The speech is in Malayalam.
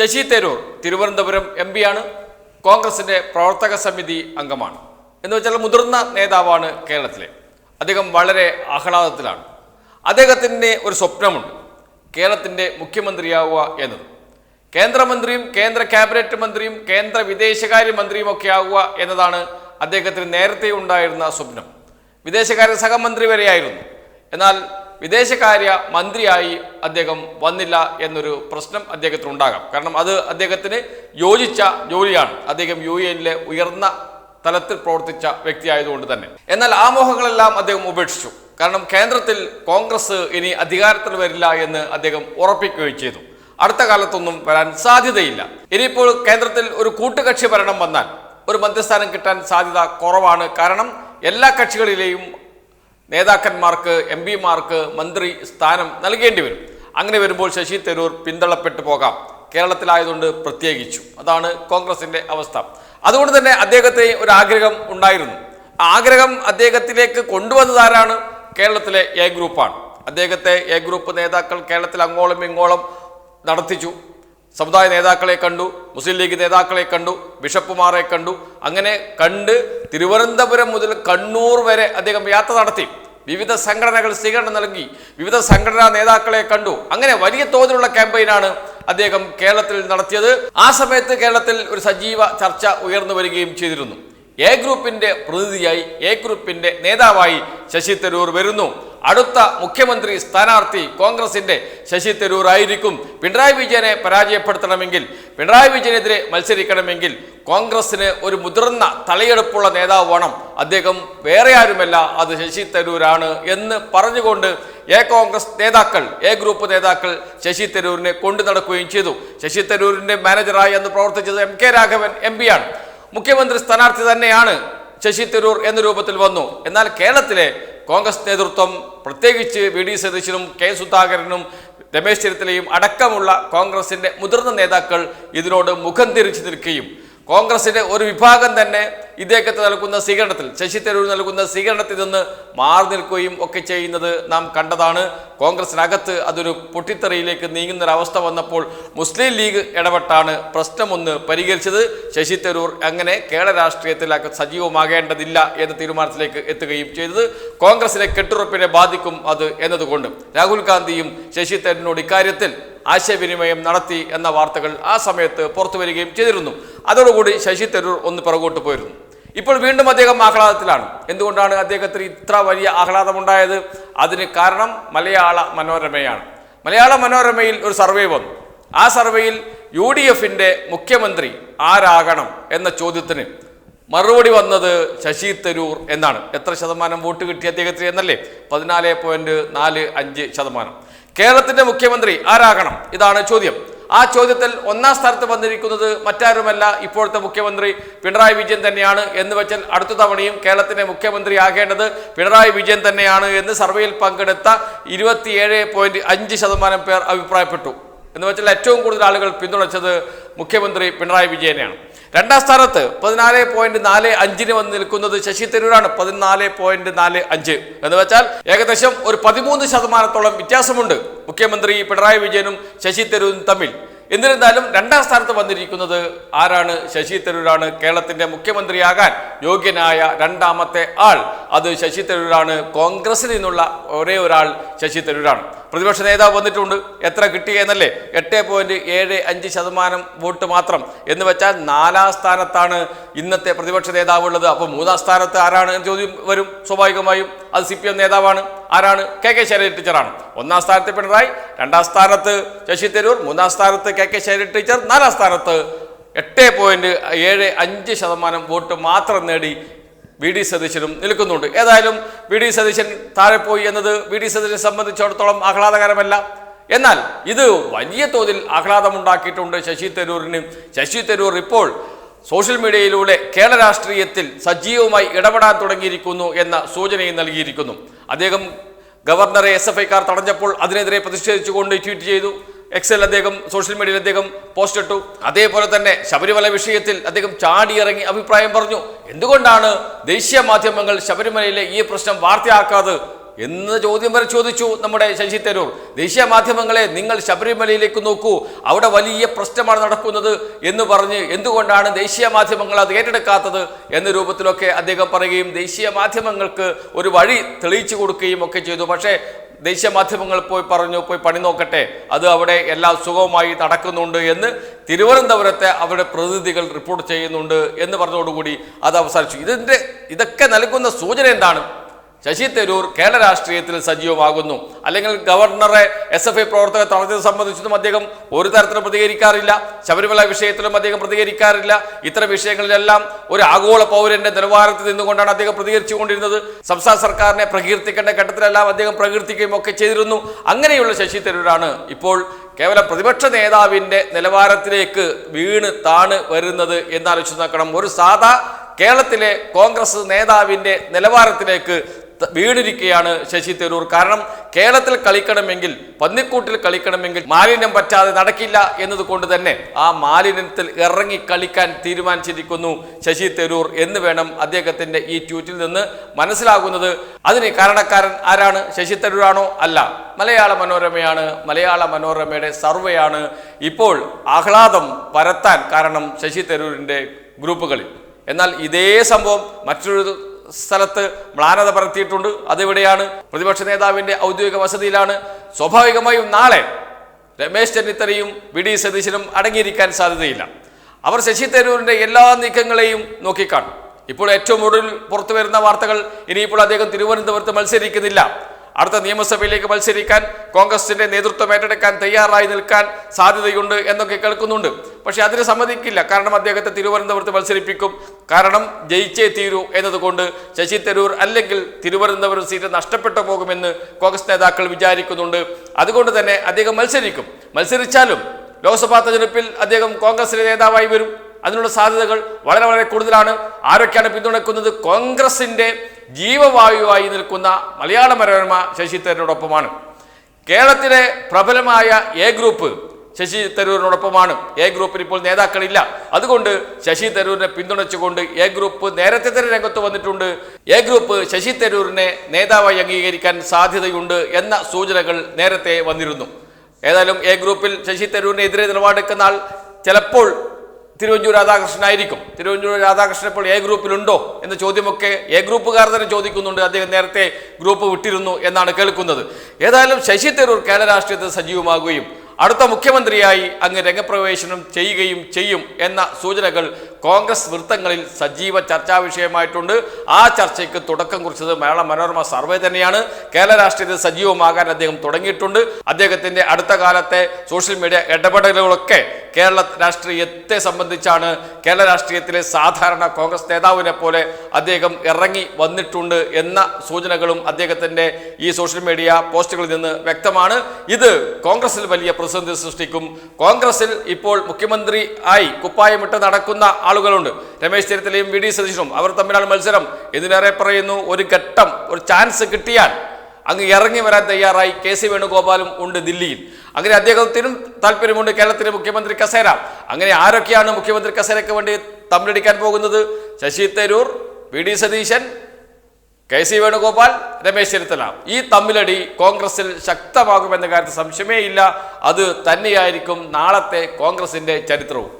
ശശി തരൂർ തിരുവനന്തപുരം എം പിയാണ് കോൺഗ്രസിന്റെ പ്രവർത്തക സമിതി അംഗമാണ്. എന്ന് വെച്ചാൽ മുതിർന്ന നേതാവാണ് കേരളത്തിലെ. അദ്ദേഹം വളരെ ആഹ്ലാദത്തിലാണ്. അദ്ദേഹത്തിന് ഒരു സ്വപ്നമുണ്ട്. കേരളത്തിന്റെ മുഖ്യമന്ത്രിയാവുക എന്നത്. കേന്ദ്രമന്ത്രിയും കേന്ദ്ര ക്യാബിനറ്റ് മന്ത്രിയും കേന്ദ്ര വിദേശകാര്യ മന്ത്രിയും ഒക്കെ ആവുക എന്നതാണ് അദ്ദേഹത്തിന് നേരത്തെ ഉണ്ടായിരുന്ന സ്വപ്നം. വിദേശകാര്യ സഹമന്ത്രി വരെയായിരുന്നു. എന്നാൽ വിദേശകാര്യ മന്ത്രിയായി അദ്ദേഹം വന്നില്ല എന്നൊരു പ്രശ്നം അദ്ദേഹത്തിന് ഉണ്ടാകാം കാരണം അത് അദ്ദേഹത്തിന് യോജിച്ച ജോലിയാണ്. അദ്ദേഹം യു എന്നിലെ ഉയർന്ന തലത്തിൽ പ്രവർത്തിച്ച വ്യക്തിയായതുകൊണ്ട് തന്നെ. എന്നാൽ ആ മോഹങ്ങളെല്ലാം അദ്ദേഹം ഉപേക്ഷിച്ചു. കാരണം കേന്ദ്രത്തിൽ കോൺഗ്രസ് ഇനി അധികാരത്തിൽ വരില്ല എന്ന് അദ്ദേഹം ഉറപ്പിക്കുകയും ചെയ്തു. അടുത്ത കാലത്തൊന്നും വരാൻ സാധ്യതയില്ല. ഇനിയിപ്പോൾ കേന്ദ്രത്തിൽ ഒരു കൂട്ടുകക്ഷി ഭരണം വന്നാൽ ഒരു മധ്യസ്ഥാനം കിട്ടാൻ സാധ്യത കുറവാണ്. കാരണം എല്ലാ കക്ഷികളിലെയും നേതാക്കന്മാർക്ക് എം പിമാർക്ക് മന്ത്രി സ്ഥാനം നൽകേണ്ടി വരും. അങ്ങനെ വരുമ്പോൾ ശശി തരൂർ പിന്തള്ളപ്പെട്ടു പോകാം. കേരളത്തിലായതുകൊണ്ട് പ്രത്യേകിച്ചു. അതാണ് കോൺഗ്രസിന്റെ അവസ്ഥ. അതുകൊണ്ട് തന്നെ അദ്ദേഹത്തെ ഒരു ആഗ്രഹം ഉണ്ടായിരുന്നു. ആഗ്രഹം അദ്ദേഹത്തിലേക്ക് കൊണ്ടുവന്നതാരാണ്? കേരളത്തിലെ എ ഗ്രൂപ്പാണ്. അദ്ദേഹത്തെ എ ഗ്രൂപ്പ് നേതാക്കൾ കേരളത്തിൽ അങ്ങോളം ഇങ്ങോളം നടത്തിച്ചു. സമുദായ നേതാക്കളെ കണ്ടു മുസ്ലിം ലീഗ് നേതാക്കളെ കണ്ടു ബിഷപ്പുമാരെ കണ്ടു. അങ്ങനെ കണ്ട് തിരുവനന്തപുരം മുതൽ കണ്ണൂർ വരെ അദ്ദേഹം യാത്ര നടത്തി. വിവിധ സംഘടനകൾ സ്വീകരണം നൽകി. വിവിധ സംഘടനാ നേതാക്കളെ കണ്ടു. അങ്ങനെ വലിയ തോതിലുള്ള ക്യാമ്പയിനാണ് അദ്ദേഹം കേരളത്തിൽ നടത്തിയത്. ആ സമയത്ത് കേരളത്തിൽ ഒരു സജീവ ചർച്ച ഉയർന്നു വരികയും ചെയ്തിരുന്നു. എ ഗ്രൂപ്പിന്റെ പ്രതിനിധിയായി എ ഗ്രൂപ്പിന്റെ നേതാവായി ശശി തരൂർ വരുന്നു. അടുത്ത മുഖ്യമന്ത്രി സ്ഥാനാർത്ഥി കോൺഗ്രസിന്റെ ശശി തരൂർ ആയിരിക്കും. പിണറായി വിജയനെ പരാജയപ്പെടുത്തണമെങ്കിൽ പിണറായി വിജയനെതിരെ മത്സരിക്കണമെങ്കിൽ കോൺഗ്രസിന് ഒരു മുതിർന്ന തലയെടുപ്പുള്ള നേതാവ് വേണം. അദ്ദേഹം വേറെ ആരുമല്ല അത് ശശി തരൂരാണ് എന്ന് പറഞ്ഞുകൊണ്ട് എ കോൺഗ്രസ് നേതാക്കൾ എ ഗ്രൂപ്പ് നേതാക്കൾ ശശി തരൂരിനെ കൊണ്ടു നടക്കുകയും ചെയ്തു. ശശി തരൂരിന്റെ മാനേജറായി അന്ന് പ്രവർത്തിച്ചത് എം കെ രാഘവൻ എം പിയാണ് മുഖ്യമന്ത്രി സ്ഥാനാർത്ഥി തന്നെയാണ് ശശി തരൂർ എന്ന രൂപത്തിൽ വന്നു. എന്നാൽ കേരളത്തിലെ കോൺഗ്രസ് നേതൃത്വം പ്രത്യേകിച്ച് വി ഡി സതീശനും കെ സുധാകരനും രമേശ് ചെന്നിത്തലയും അടക്കമുള്ള കോൺഗ്രസിന്റെ മുതിർന്ന നേതാക്കൾ ഇതിനോട് മുഖം തിരിച്ചു നിൽക്കുകയും കോൺഗ്രസിന്റെ ഒരു വിഭാഗം തന്നെ ഇദ്ദേഹത്തെ നൽകുന്ന സ്വീകരണത്തിൽ ശശി തരൂർ നൽകുന്ന സ്വീകരണത്തിൽ നിന്ന് മാറി നിൽക്കുകയും ഒക്കെ ചെയ്യുന്നത് നാം കണ്ടതാണ്. കോൺഗ്രസിനകത്ത് അതൊരു പൊട്ടിത്തെറിയിലേക്ക് നീങ്ങുന്നൊരവസ്ഥ വന്നപ്പോൾ മുസ്ലിം ലീഗ് ഇടപെട്ടാണ് പ്രശ്നമൊന്ന് പരിഹരിച്ചത്. ശശി തരൂർ അങ്ങനെ കേരള രാഷ്ട്രീയത്തിൽ സജീവമാകേണ്ടതില്ല എന്ന തീരുമാനത്തിലേക്ക് എത്തുകയും ചെയ്തത്. കോൺഗ്രസിലെ കെട്ടുറപ്പിനെ ബാധിക്കും അത് എന്നതുകൊണ്ട് രാഹുൽ ഗാന്ധിയും ശശി തരൂരിനോട് ഇക്കാര്യത്തിൽ ആശയവിനിമയം നടത്തി എന്ന വാർത്തകൾ ആ സമയത്ത് പുറത്തു വരികയും ചെയ്തിരുന്നു. അതോടുകൂടി ശശി തരൂർ ഒന്ന് പുറകോട്ട് പോയിരുന്നു. ഇപ്പോൾ വീണ്ടും അദ്ദേഹം ആഹ്ലാദത്തിലാണ്. എന്തുകൊണ്ടാണ് അദ്ദേഹത്തിന് ഇത്ര വലിയ ആഹ്ലാദമുണ്ടായത്? അതിന് കാരണം മലയാള മനോരമയാണ്. മലയാള മനോരമയിൽ ഒരു സർവേ വന്നു. ആ സർവേയിൽ യു ഡി എഫിന്റെ മുഖ്യമന്ത്രി ആരാകണം എന്ന ചോദ്യത്തിന് മറുപടി വന്നത് ശശി തരൂർ എന്നാണ്. എത്ര ശതമാനം വോട്ട് കിട്ടി അദ്ദേഹത്തിന് എന്നല്ലേ? പതിനാല് പോയിന്റ് നാല് അഞ്ച് ശതമാനം. കേരളത്തിന്റെ മുഖ്യമന്ത്രി ആരാകണം? ഇതാണ് ചോദ്യം. ആ ചോദ്യത്തിൽ ഒന്നാം സ്ഥാനത്ത് വന്നിരിക്കുന്നത് മറ്റാരുമല്ല ഇപ്പോഴത്തെ മുഖ്യമന്ത്രി പിണറായി വിജയൻ തന്നെയാണ് എന്ന് വെച്ചാൽ അടുത്ത തവണയും കേരളത്തിന്റെ മുഖ്യമന്ത്രി ആകേണ്ടത് പിണറായി വിജയൻ തന്നെയാണ് എന്ന് സർവേയിൽ പങ്കെടുത്ത ഇരുപത്തിയേഴ് പോയിന്റ് അഞ്ച് ശതമാനം പേർ അഭിപ്രായപ്പെട്ടു. എന്ന് വെച്ചാൽ ഏറ്റവും കൂടുതൽ ആളുകൾ പിന്തുണച്ചത് മുഖ്യമന്ത്രി പിണറായി വിജയനെയാണ്. രണ്ടാം സ്ഥാനത്ത് പതിനാല് പോയിന്റ് നാല് അഞ്ചിന് വന്ന് നിൽക്കുന്നത് ശശി തരൂരാണ്. പതിനാല് പോയിന്റ് നാല് അഞ്ച്. എന്ന് വെച്ചാൽ ഏകദേശം ഒരു പതിമൂന്ന് ശതമാനത്തോളം വ്യത്യാസമുണ്ട്. മുഖ്യമന്ത്രി പിണറായി വിജയനും ശശി തരൂരും തമ്മിൽ. എന്നിരുന്നാലും രണ്ടാം സ്ഥാനത്ത് വന്നിരിക്കുന്നത് ആരാണ്? ശശി തരൂരാണ്. കേരളത്തിന്റെ മുഖ്യമന്ത്രിയാകാൻ യോഗ്യനായ രണ്ടാമത്തെ ആൾ. അത് ശശി തരൂരാണ്. കോൺഗ്രസിൽ നിന്നുള്ള ഒരേ ഒരാൾ ശശി തരൂരാണ്. പ്രതിപക്ഷ നേതാവ് വന്നിട്ടുണ്ട്. എത്ര കിട്ടി എന്നല്ലേ? എട്ട് പോയിന്റ് ഏഴ് അഞ്ച് ശതമാനം വോട്ട് മാത്രം. എന്ന് വെച്ചാൽ നാലാം സ്ഥാനത്താണ് ഇന്നത്തെ പ്രതിപക്ഷ നേതാവ് ഉള്ളത്. അപ്പോൾ മൂന്നാം സ്ഥാനത്ത് ആരാണ് എന്ന് ചോദ്യം വരും സ്വാഭാവികമായും. അത് സി പി എം നേതാവാണ്. ആരാണ്? കെ കെ ശൈലജ ടീച്ചറാണ്. ഒന്നാം സ്ഥാനത്ത് പിണറായി രണ്ടാം സ്ഥാനത്ത് ശശി തരൂർ മൂന്നാം സ്ഥാനത്ത് കെ കെ ശൈലജ ടീച്ചർ നാലാം സ്ഥാനത്ത് എട്ട് പോയിന്റ് ഏഴ് അഞ്ച് ശതമാനം വോട്ട് മാത്രം നേടി വി ഡി സതീശനും നിൽക്കുന്നുണ്ട്. ഏതായാലും വി ഡി സതീശൻ താഴെ പോയി എന്നത് വി ഡി സതീശനെ സംബന്ധിച്ചിടത്തോളം ആഹ്ലാദകരമല്ല. എന്നാൽ ഇത് വലിയ തോതിൽ ആഹ്ലാദമുണ്ടാക്കിയിട്ടുണ്ട് ശശി തരൂരിന്. ശശി തരൂർ ഇപ്പോൾ സോഷ്യൽ മീഡിയയിലൂടെ കേരള രാഷ്ട്രീയത്തിൽ സജീവമായി ഇടപെടാൻ തുടങ്ങിയിരിക്കുന്നു എന്ന സൂചനയും നൽകിയിരിക്കുന്നു. അദ്ദേഹം ഗവർണറെ എസ് എഫ് ഐക്കാർ തടഞ്ഞപ്പോൾ അതിനെതിരെ പ്രതിഷേധിച്ചുകൊണ്ട് ട്വീറ്റ് ചെയ്തു. എക്സൽ അദ്ദേഹം സോഷ്യൽ മീഡിയയിൽ അദ്ദേഹം പോസ്റ്റ് ഇട്ടു. അതേപോലെ തന്നെ ശബരിമല വിഷയത്തിൽ അദ്ദേഹം ചാടിയിറങ്ങി അഭിപ്രായം പറഞ്ഞു. എന്തുകൊണ്ടാണ് ദേശീയ മാധ്യമങ്ങൾ ശബരിമലയിലെ ഈ പ്രശ്നം വാർത്തയാക്കാതെ? എന്ന് ചോദ്യം വരെ ചോദിച്ചു നമ്മുടെ ശശി തരൂർ. ദേശീയ മാധ്യമങ്ങളെ നിങ്ങൾ ശബരിമലയിലേക്ക് നോക്കൂ. അവിടെ വലിയ പ്രശ്നമാണ് നടക്കുന്നത് എന്ന് പറഞ്ഞ് എന്തുകൊണ്ടാണ് ദേശീയ മാധ്യമങ്ങൾ അത് ഏറ്റെടുക്കാത്തത് എന്ന രൂപത്തിലൊക്കെ അദ്ദേഹം പറയുകയും ദേശീയ മാധ്യമങ്ങൾക്ക് ഒരു വഴി തെളിയിച്ചു കൊടുക്കുകയും ഒക്കെ ചെയ്തു. പക്ഷേ ദേശീയ മാധ്യമങ്ങൾ പോയി പറഞ്ഞു പോയി പണി നോക്കട്ടെ. അത് അവിടെ എല്ലാം സുഖമായി നടക്കുന്നുണ്ട് എന്ന് തിരുവനന്തപുരത്തെ അവരുടെ പ്രതിനിധികൾ റിപ്പോർട്ട് ചെയ്യുന്നുണ്ട് എന്ന് പറഞ്ഞതോടുകൂടി അത് അവസാനിച്ചു. ഇതിന്റെ ഇതൊക്കെ നൽകുന്ന സൂചന എന്താണ്? ശശി തരൂർ കേരള രാഷ്ട്രീയത്തിൽ സജീവമാകുന്നു. അല്ലെങ്കിൽ ഗവർണറെ എസ് എഫ് ഐ പ്രവർത്തകർ തടഞ്ഞത് സംബന്ധിച്ചതും അദ്ദേഹം ഒരു തരത്തിലും പ്രതികരിക്കാറില്ല. ശബരിമല വിഷയത്തിലും അദ്ദേഹം പ്രതികരിക്കാറില്ല. ഇത്തരം വിഷയങ്ങളിലെല്ലാം ഒരു ആഗോള പൗരന്റെ നിലവാരത്തിൽ നിന്നുകൊണ്ടാണ് അദ്ദേഹം പ്രതികരിച്ചുകൊണ്ടിരുന്നത്. സംസ്ഥാന സർക്കാരിനെ പ്രകീർത്തിക്കേണ്ട ഘട്ടത്തിലെല്ലാം അദ്ദേഹം പ്രകീർത്തിക്കുകയും ഒക്കെ ചെയ്തിരുന്നു. അങ്ങനെയുള്ള ശശി തരൂരാണ് ഇപ്പോൾ കേവലം പ്രതിപക്ഷ നേതാവിന്റെ നിലവാരത്തിലേക്ക് വീണ് താണ് വരുന്നത് എന്നാലോചിച്ച് നോക്കണം. ഒരു സാധാ കേരളത്തിലെ കോൺഗ്രസ് നേതാവിന്റെ നിലവാരത്തിലേക്ക് വീണിരിക്കുകയാണ് ശശി തരൂർ. കാരണം കേരളത്തിൽ കളിക്കണമെങ്കിൽ പന്നിക്കൂട്ടിൽ കളിക്കണമെങ്കിൽ മാലിന്യം പറ്റാതെ നടക്കില്ല എന്നതുകൊണ്ട് തന്നെ ആ മാലിന്യത്തിൽ ഇറങ്ങി കളിക്കാൻ തീരുമാനിച്ചിരിക്കുന്നു ശശി തരൂർ എന്ന് വേണം അദ്ദേഹത്തിന്റെ ഈ ട്വീറ്റിൽ നിന്ന് മനസ്സിലാകുന്നത്. അതിന് കാരണക്കാരൻ ആരാണ്? ശശി തരൂരാണോ? അല്ല. മലയാള മനോരമയാണ്. മലയാള മനോരമയുടെ സർവേയാണ്. ഇപ്പോൾ ആഹ്ലാദം പരത്താൻ കാരണം ശശി തരൂരിന്റെ ഗ്രൂപ്പുകളിൽ. എന്നാൽ ഇതേ സംഭവം മറ്റൊരു സ്ഥലത്ത് മ്ലാനത പരത്തിയിട്ടുണ്ട് അതെവിടെയാണ്? പ്രതിപക്ഷ നേതാവിന്റെ ഔദ്യോഗിക വസതിയിലാണ്. സ്വാഭാവികമായും നാളെ രമേശ് ചെന്നിത്തലയും വി ഡി സതീശനും അടങ്ങിയിരിക്കാൻ സാധ്യതയില്ല. അവർ ശശി തരൂരിന്റെ എല്ലാ നീക്കങ്ങളെയും നോക്കിക്കാണും. ഇപ്പോൾ ഏറ്റവും ഒടുവിൽ പുറത്തു വരുന്ന വാർത്തകൾ ഇനിയിപ്പോൾ അദ്ദേഹം തിരുവനന്തപുരത്ത് മത്സരിക്കുന്നില്ല. അടുത്ത നിയമസഭയിലേക്ക് മത്സരിക്കാൻ കോൺഗ്രസിന്റെ നേതൃത്വം ഏറ്റെടുക്കാൻ തയ്യാറായി നിൽക്കാൻ സാധ്യതയുണ്ട് എന്നൊക്കെ കേൾക്കുന്നുണ്ട്. പക്ഷെ അതിന് സമ്മതിക്കില്ല. കാരണം അദ്ദേഹത്തെ തിരുവനന്തപുരത്ത് മത്സരിപ്പിക്കും. കാരണം ജയിച്ചേ തീരൂ എന്നതുകൊണ്ട് ശശി തരൂർ അല്ലെങ്കിൽ തിരുവനന്തപുരം സീറ്റ് നഷ്ടപ്പെട്ടു പോകുമെന്ന് കോൺഗ്രസ് നേതാക്കൾ വിചാരിക്കുന്നുണ്ട്. അതുകൊണ്ട് തന്നെ അദ്ദേഹം മത്സരിക്കും. മത്സരിച്ചാലും ലോക്സഭാ തെരഞ്ഞെടുപ്പിൽ അദ്ദേഹം കോൺഗ്രസിലെ നേതാവായി വരും. അതിനുള്ള സാധ്യതകൾ വളരെ വളരെ കൂടുതലാണ്. ആരൊക്കെയാണ് പിന്തുണക്കുന്നത്? കോൺഗ്രസിന്റെ ജീവവായുവായി നിൽക്കുന്ന മലയാള മനോരമ ശശി തരൂരിനോടൊപ്പമാണ്. കേരളത്തിലെ പ്രബലമായ എ ഗ്രൂപ്പ് ശശി തരൂരിനോടൊപ്പമാണ്. എ ഗ്രൂപ്പിന് ഇപ്പോൾ നേതാക്കളില്ല. അതുകൊണ്ട് ശശി തരൂരിനെ പിന്തുണച്ചുകൊണ്ട് എ ഗ്രൂപ്പ് നേരത്തെ തന്നെ രംഗത്ത് വന്നിട്ടുണ്ട്. എ ഗ്രൂപ്പ് ശശി തരൂരിനെ നേതാവായി അംഗീകരിക്കാൻ സാധ്യതയുണ്ട് എന്ന സൂചനകൾ നേരത്തെ വന്നിരുന്നു. ഏതായാലും എ ഗ്രൂപ്പിൽ ശശി തരൂരിനെതിരെ നിലപാടെടുക്കുന്ന ആൾ ചിലപ്പോൾ തിരുവഞ്ചൂർ രാധാകൃഷ്ണനായിരിക്കും. തിരുവഞ്ചൂർ രാധാകൃഷ്ണൻ ഇപ്പോൾ എ ഗ്രൂപ്പിലുണ്ടോ എന്ന ചോദ്യമൊക്കെ എ ഗ്രൂപ്പുകാർ തന്നെ ചോദിക്കുന്നുണ്ട്. അദ്ദേഹം നേരത്തെ ഗ്രൂപ്പ് വിട്ടിരുന്നു എന്നാണ് കേൾക്കുന്നത്. ഏതായാലും ശശി തരൂർ കേരള രാഷ്ട്രീയത്തിൽ സജീവമാകുകയും അടുത്ത മുഖ്യമന്ത്രിയായി അങ്ങ് രംഗപ്രവേശനം ചെയ്യുകയും ചെയ്യും എന്ന സൂചനകൾ കോൺഗ്രസ് വൃത്തങ്ങളിൽ സജീവ ചർച്ചാ വിഷയമായിട്ടുണ്ട്. ആ ചർച്ചയ്ക്ക് തുടക്കം കുറിച്ചത് മലയാള മനോരമ സർവേ തന്നെയാണ്. കേരള രാഷ്ട്രീയത്തിൽ സജീവമാകാൻ അദ്ദേഹം തുടങ്ങിയിട്ടുണ്ട്. അദ്ദേഹത്തിന്റെ അടുത്ത കാലത്തെ സോഷ്യൽ മീഡിയ ഇടപെടലുകളൊക്കെ കേരള രാഷ്ട്രീയത്തെ സംബന്ധിച്ചാണ് കേരള രാഷ്ട്രീയത്തിലെ സാധാരണ കോൺഗ്രസ് നേതാവിനെ പോലെ അദ്ദേഹം ഇറങ്ങി വന്നിട്ടുണ്ട് എന്ന സൂചനകളും അദ്ദേഹത്തിന്റെ ഈ സോഷ്യൽ മീഡിയ പോസ്റ്റുകളിൽ നിന്ന് വ്യക്തമാണ്. ഇത് കോൺഗ്രസിൽ വലിയ പ്രതിസന്ധി സൃഷ്ടിക്കും. കോൺഗ്രസിൽ ഇപ്പോൾ മുഖ്യമന്ത്രി ആയി കുപ്പായമിട്ട് നടക്കുന്ന ആളുകളുണ്ട്. രമേശ് ചെന്നിത്തലയും വി ഡി സതീശനും അവർ തമ്മിലാണ് മത്സരം. ഇതിനേറെ പറയുന്നു ഒരു ഘട്ടം ഒരു ചാൻസ് കിട്ടിയാൽ അങ്ങ് ഇറങ്ങി വരാൻ തയ്യാറായി കെ സി വേണുഗോപാലും ഉണ്ട് ദില്ലിയിൽ. അങ്ങനെ അദ്ദേഹത്തിനും താല്പര്യമുണ്ട് കേരളത്തിലെ മുഖ്യമന്ത്രി കസേര. അങ്ങനെ ആരൊക്കെയാണ് മുഖ്യമന്ത്രി കസേരയ്ക്ക് വേണ്ടി തമ്മിലടിക്കാൻ പോകുന്നത്? Shashi Tharoor V D Satheesan K C Venugopal Ramesh Chennithala. ഈ തമ്മിലടി കോൺഗ്രസിൽ ശക്തമാകുമെന്ന കാര്യത്തിൽ സംശയമേ ഇല്ല. അത് തന്നെയായിരിക്കും നാളത്തെ കോൺഗ്രസിന്റെ ചരിത്രവും.